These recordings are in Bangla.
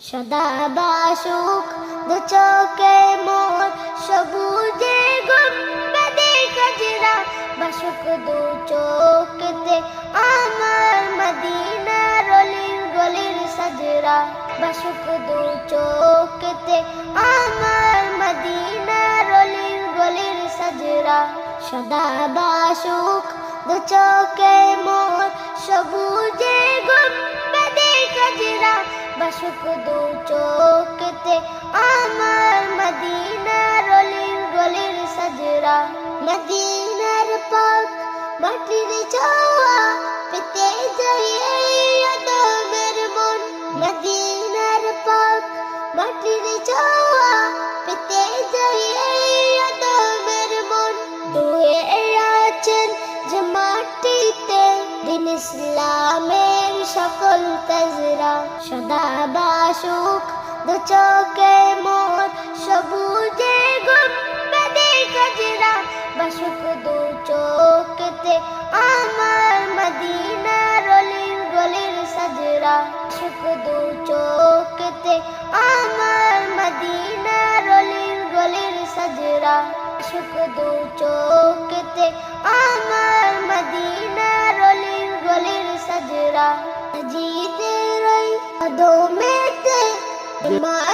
সদা বাসুক, দু চোখে মোর সবুজে গম্বদে গজরা বাসুক দু আমার মদিনা রলির গলির সজরা। বাসুক দু আমার মদিনা রলির গলির সজরা। সদা বাসুক, দু মোর সবুজে গজরা বাসুক দু চোখতে আমার মদিনা রলির গলির সজরা। মদিনার পাক মাটির চাওয়া পেতে যাইয়ে আদমের মন। মদিনার পাক মাটির চাওয়া পেতে যাইয়ে আদমের মন। দুয়ে আছেন যে মাটিতে দিন ইসলামের সকল তাজরা সদা বাসুক, দু চোখে মোর সবুজে গম্বদে গজরা বাসুক দু চোখতে আমার মদিনা রলির গলির সজরা। বাসুক দু চোখতে আমার মদিনা রলির গলির সজরা। বাসুক দু চোখতে আমার মদিনা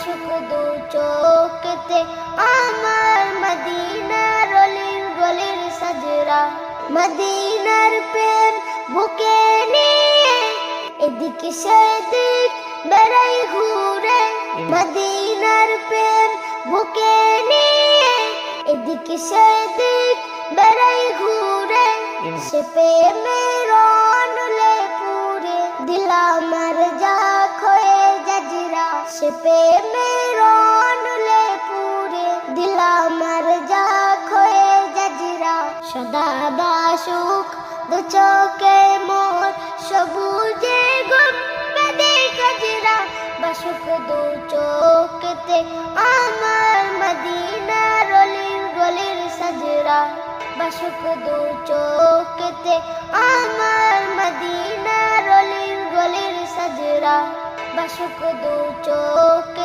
বাসুক দু চোখতে আমার মদিনা রলির গলির সজরা। মদিনার প্রেম বুকে নিয়ে এদিকে সেদিক বেড়াই ঘুরে। মদিনার প্রেম বুকে নিয়ে এদিকে সেদিক বেড়াই ঘুরে। সে প্রেমের অনুলে পুরে দিল আমার যা খয়ে জাজরা সে প্রেমের বাসুক দু চোখে মোর সবুজে গম্বদে গজরা বাসুক দু চোখতে আমার মদিনা রলির গলির সজরা। বাসুক দু চোখতে আমার মদিনা রলির গলির সজরা। বাসুক দু চোখ